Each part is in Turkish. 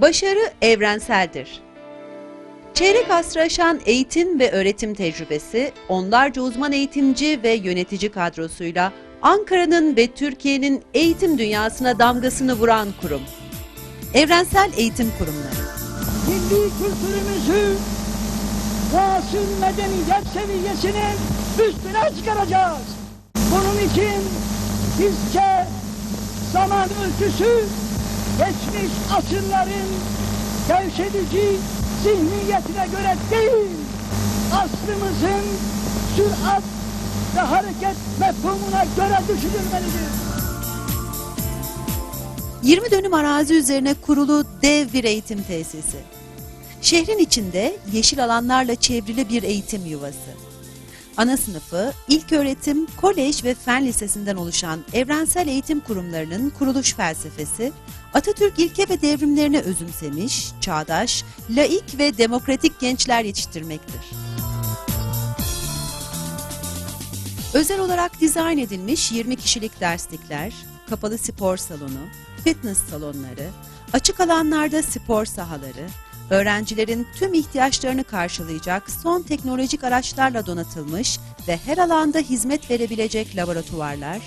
Başarı evrenseldir. Çeyrek asrı aşan eğitim ve öğretim tecrübesi, onlarca uzman eğitimci ve yönetici kadrosuyla Ankara'nın ve Türkiye'nin eğitim dünyasına damgasını vuran kurum. Evrensel Eğitim Kurumları. milli kültürümüzü vasıl medeniyet seviyesinin üstüne çıkaracağız. Bunun için bizce zaman ölçüsü geçmiş asırların gevşedici zihniyetine göre değil, asrımızın sürat ve hareket mefhumuna göre düşünülmelidir. 20 dönüm arazi üzerine kurulu dev bir eğitim tesisi. Şehrin içinde yeşil alanlarla çevrili bir eğitim yuvası. Ana sınıfı, ilk öğretim, kolej ve fen lisesinden oluşan evrensel eğitim kurumlarının kuruluş felsefesi, Atatürk ilke ve devrimlerine özümsemiş, çağdaş, laik ve demokratik gençler yetiştirmektir. Özel olarak dizayn edilmiş 20 kişilik derslikler, kapalı spor salonu, fitness salonları, açık alanlarda spor sahaları, öğrencilerin tüm ihtiyaçlarını karşılayacak son teknolojik araçlarla donatılmış ve her alanda hizmet verebilecek laboratuvarlar,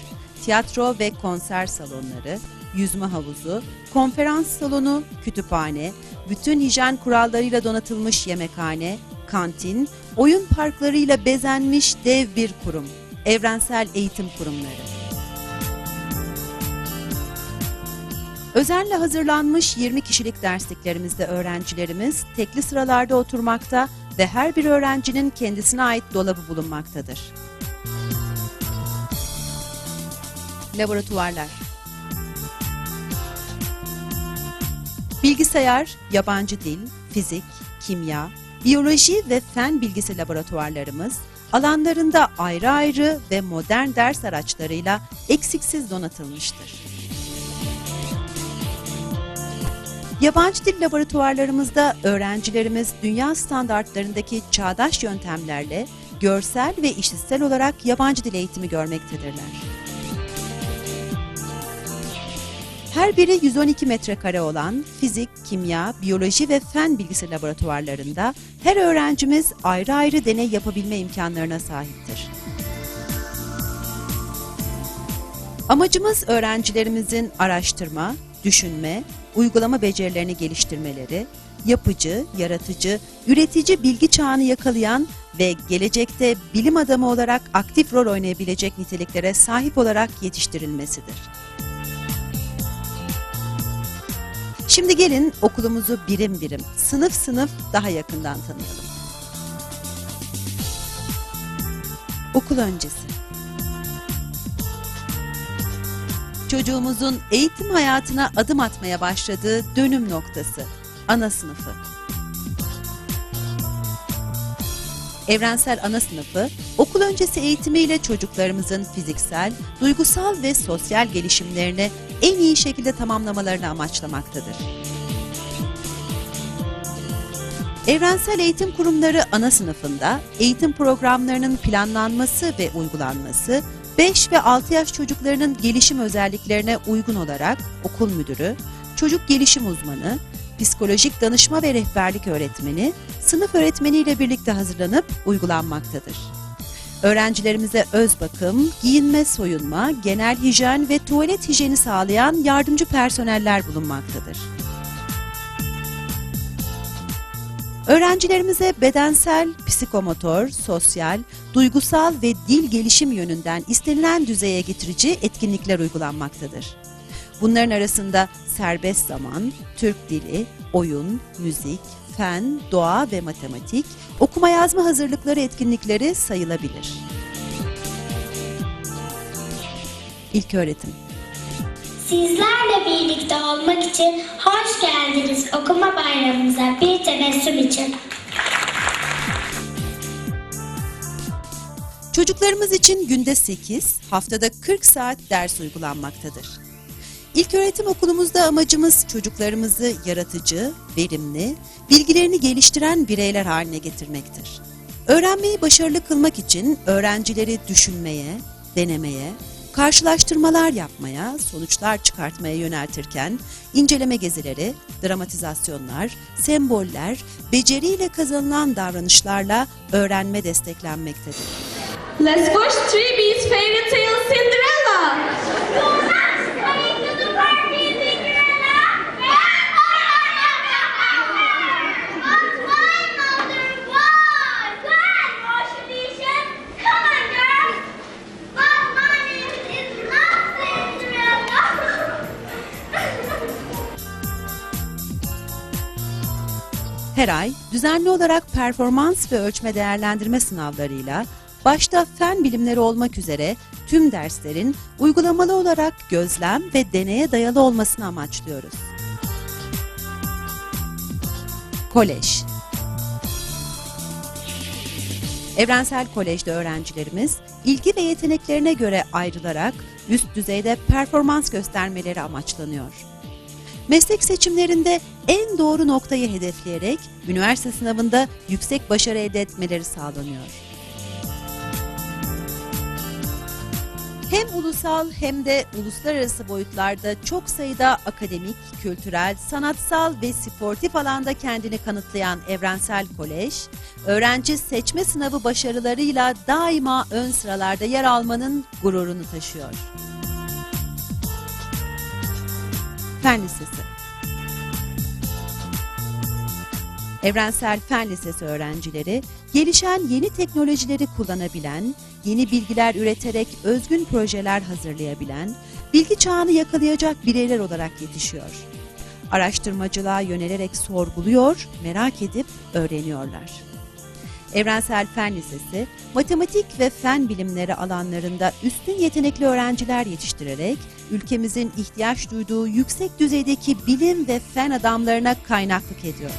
tiyatro ve konser salonları, yüzme havuzu, konferans salonu, kütüphane, bütün hijyen kurallarıyla donatılmış yemekhane, kantin, oyun parklarıyla bezenmiş dev bir kurum. Evrensel Eğitim Kurumları. Özenle hazırlanmış 20 kişilik dersliklerimizde öğrencilerimiz tekli sıralarda oturmakta ve her bir öğrencinin kendisine ait dolabı bulunmaktadır. Laboratuvarlar Bilgisayar, yabancı dil, fizik, kimya, biyoloji ve fen bilgisi laboratuvarlarımız alanlarında ayrı ayrı ve modern ders araçlarıyla eksiksiz donatılmıştır. Yabancı dil laboratuvarlarımızda öğrencilerimiz dünya standartlarındaki çağdaş yöntemlerle görsel ve işitsel olarak yabancı dil eğitimi görmektedirler. Her biri 112 metrekare olan fizik, kimya, biyoloji ve fen bilgisi laboratuvarlarında her öğrencimiz ayrı ayrı deney yapabilme imkanlarına sahiptir. Amacımız öğrencilerimizin araştırma, düşünme, uygulama becerilerini geliştirmeleri, yapıcı, yaratıcı, üretici bilgi çağını yakalayan ve gelecekte bilim adamı olarak aktif rol oynayabilecek niteliklere sahip olarak yetiştirilmesidir. Şimdi gelin okulumuzu birim birim, sınıf sınıf daha yakından tanıyalım. Okul öncesi. Çocuğumuzun eğitim hayatına adım atmaya başladığı dönüm noktası, ana sınıfı. Evrensel ana sınıfı, okul öncesi eğitimiyle çocuklarımızın fiziksel, duygusal ve sosyal gelişimlerini en iyi şekilde tamamlamalarını amaçlamaktadır. Evrensel Eğitim Kurumları ana sınıfında eğitim programlarının planlanması ve uygulanması 5 ve 6 yaş çocuklarının gelişim özelliklerine uygun olarak okul müdürü, çocuk gelişim uzmanı, psikolojik danışma ve rehberlik öğretmeni, sınıf öğretmeniyle birlikte hazırlanıp uygulanmaktadır. Öğrencilerimize öz bakım, giyinme, soyunma, genel hijyen ve tuvalet hijyeni sağlayan yardımcı personeller bulunmaktadır. Öğrencilerimize bedensel, psikomotor, sosyal, duygusal ve dil gelişim yönünden istenilen düzeye getirici etkinlikler uygulanmaktadır. Bunların arasında serbest zaman, Türk dili, oyun, müzik, fen, doğa ve matematik, okuma yazma hazırlıkları etkinlikleri sayılabilir. İlk öğretim Sizlerle birlikte olmak için hoş geldiniz okuma bayramımıza bir tebessüm için. Çocuklarımız için günde 8, haftada 40 saat ders uygulanmaktadır. İlköğretim okulumuzda amacımız çocuklarımızı yaratıcı, verimli, bilgilerini geliştiren bireyler haline getirmektir. Öğrenmeyi başarılı kılmak için öğrencileri düşünmeye, denemeye, karşılaştırmalar yapmaya, sonuçlar çıkartmaya yöneltirken inceleme gezileri, dramatizasyonlar, semboller, beceriyle kazanılan davranışlarla öğrenme desteklenmektedir. Let's watch 3B's favorite tale Cinderella. Her ay düzenli olarak performans ve ölçme değerlendirme sınavlarıyla başta fen bilimleri olmak üzere tüm derslerin uygulamalı olarak gözlem ve deneye dayalı olmasını amaçlıyoruz. Kolej Evrensel Kolej'de öğrencilerimiz ilgi ve yeteneklerine göre ayrılarak üst düzeyde performans göstermeleri amaçlanıyor. Meslek seçimlerinde en doğru noktayı hedefleyerek üniversite sınavında yüksek başarı elde etmeleri sağlanıyor. Hem ulusal hem de uluslararası boyutlarda çok sayıda akademik, kültürel, sanatsal ve sportif alanda kendini kanıtlayan Evrensel Kolej, öğrenci seçme sınavı başarılarıyla daima ön sıralarda yer almanın gururunu taşıyor. Fen Lisesi Evrensel Fen Lisesi öğrencileri gelişen yeni teknolojileri kullanabilen, yeni bilgiler üreterek özgün projeler hazırlayabilen, bilgi çağını yakalayacak bireyler olarak yetişiyor. Araştırmacılığa yönelerek sorguluyor, merak edip öğreniyorlar. Evrensel Fen Lisesi, matematik ve fen bilimleri alanlarında üstün yetenekli öğrenciler yetiştirerek ülkemizin ihtiyaç duyduğu yüksek düzeydeki bilim ve fen adamlarına kaynaklık ediyor.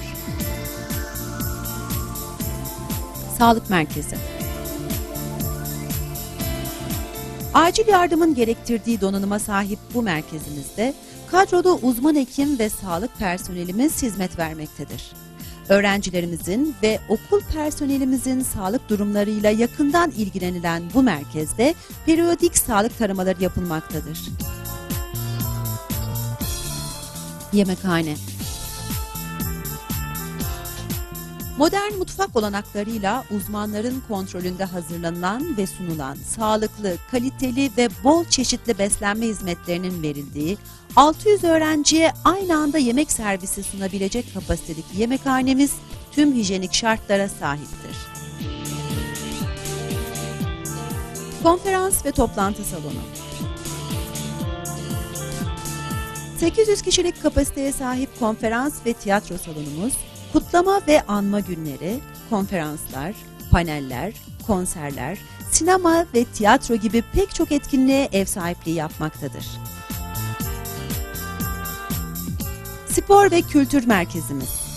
Sağlık Merkezi Acil yardımın gerektirdiği donanıma sahip bu merkezimizde kadrolu uzman hekim ve sağlık personelimiz hizmet vermektedir. Öğrencilerimizin ve okul personelimizin sağlık durumlarıyla yakından ilgilenilen bu merkezde periyodik sağlık taramaları yapılmaktadır. Yemekhane Modern mutfak olanaklarıyla uzmanların kontrolünde hazırlanılan ve sunulan sağlıklı, kaliteli ve bol çeşitli beslenme hizmetlerinin verildiği 600 öğrenciye aynı anda yemek servisi sunabilecek kapasitedeki yemekhanemiz tüm hijyenik şartlara sahiptir. Konferans ve toplantı salonu 800 kişilik kapasiteye sahip konferans ve tiyatro salonumuz kutlama ve anma günleri, konferanslar, paneller, konserler, sinema ve tiyatro gibi pek çok etkinliğe ev sahipliği yapmaktadır. Spor ve Kültür Merkezimiz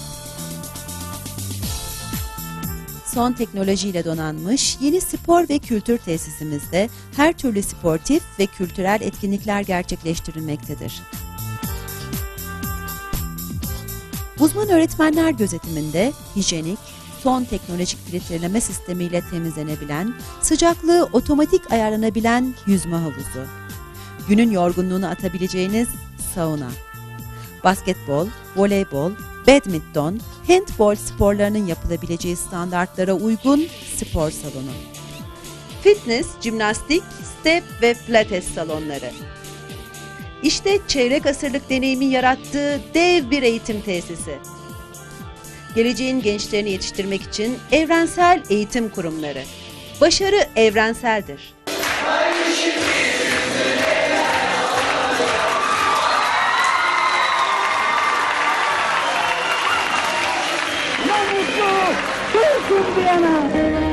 Son teknolojiyle donanmış yeni spor ve kültür tesisimizde her türlü sportif ve kültürel etkinlikler gerçekleştirilmektedir. Uzman öğretmenler gözetiminde hijyenik, son teknolojik filtreleme sistemiyle temizlenebilen, sıcaklığı otomatik ayarlanabilen yüzme havuzu, günün yorgunluğunu atabileceğiniz sauna, basketbol, voleybol, badminton, handbol sporlarının yapılabileceği standartlara uygun spor salonu, fitness, jimnastik, step ve pilates salonları, işte çeyrek asırlık deneyimin yarattığı dev bir eğitim tesisi. Geleceğin gençlerini yetiştirmek için evrensel eğitim kurumları. Başarı evrenseldir. Namuslu, Türk'üm diyemem.